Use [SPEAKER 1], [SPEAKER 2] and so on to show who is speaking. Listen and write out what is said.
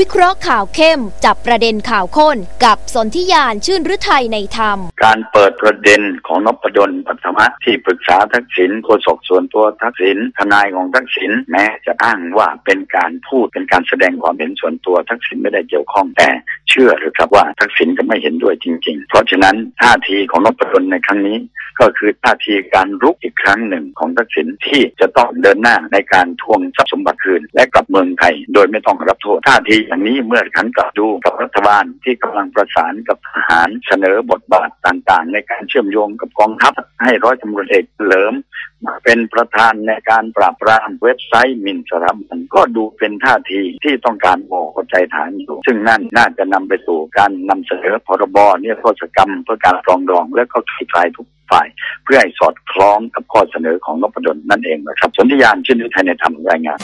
[SPEAKER 1] วิเคราะห์ข่าวเข้มจับประเด็นข่าวข้นกับสนธิยานชื่นฤทัยในธรรม
[SPEAKER 2] การเปิดประเด็นของนพดลปัทมะที่ปรึกษาทักษิณโฆษกส่วนตัวทักษิณทนายของทักษิณแม้จะอ้างว่าเป็นการพูดเป็นการแสดงความเห็นส่วนตัวทักษิณไม่ได้เกี่ยวข้องแต่เชื่อหรือครับว่าทักษิณจะไม่เห็นด้วยจริง ๆ เพราะฉะนั้นท่าทีของนพดลในครั้งนี้ ก็คือท่าทีการรุกอีกครั้งหนึ่งของทักษิณที่จะต้องเดินหน้าในการทวงทรัพย์สมบัติคืน และกลับเมืองไทย โดยไม่ต้องรับโทษท่าทีอย่างนี้เมื่อขันกลับดูกับรัฐบาลที่กำลังประสานกับทหารเสนอบทบาทต่างๆ ในการเชื่อมโยงกับกองทัพให้ร้อยตำรวจเอกเหลิมมาเป็นประธานในการปราบปรามเว็บไซต์มินสถาบันก็ดูเป็นท่าทีที่ต้องการบอกใจฐานอยู่ ซึ่งนั่นน่าจะนำไปสู่การนำเสนอพรบเนี่ยโทษกรรมเพื่อการปรองดองและก็คลี่คลายทุกฝ่าย เพื่อให้สอดคล้องกับข้อเสนอของนพดลนั่นเองนะครับสนธิยานชื่นฤทัยในธรรมรายงาน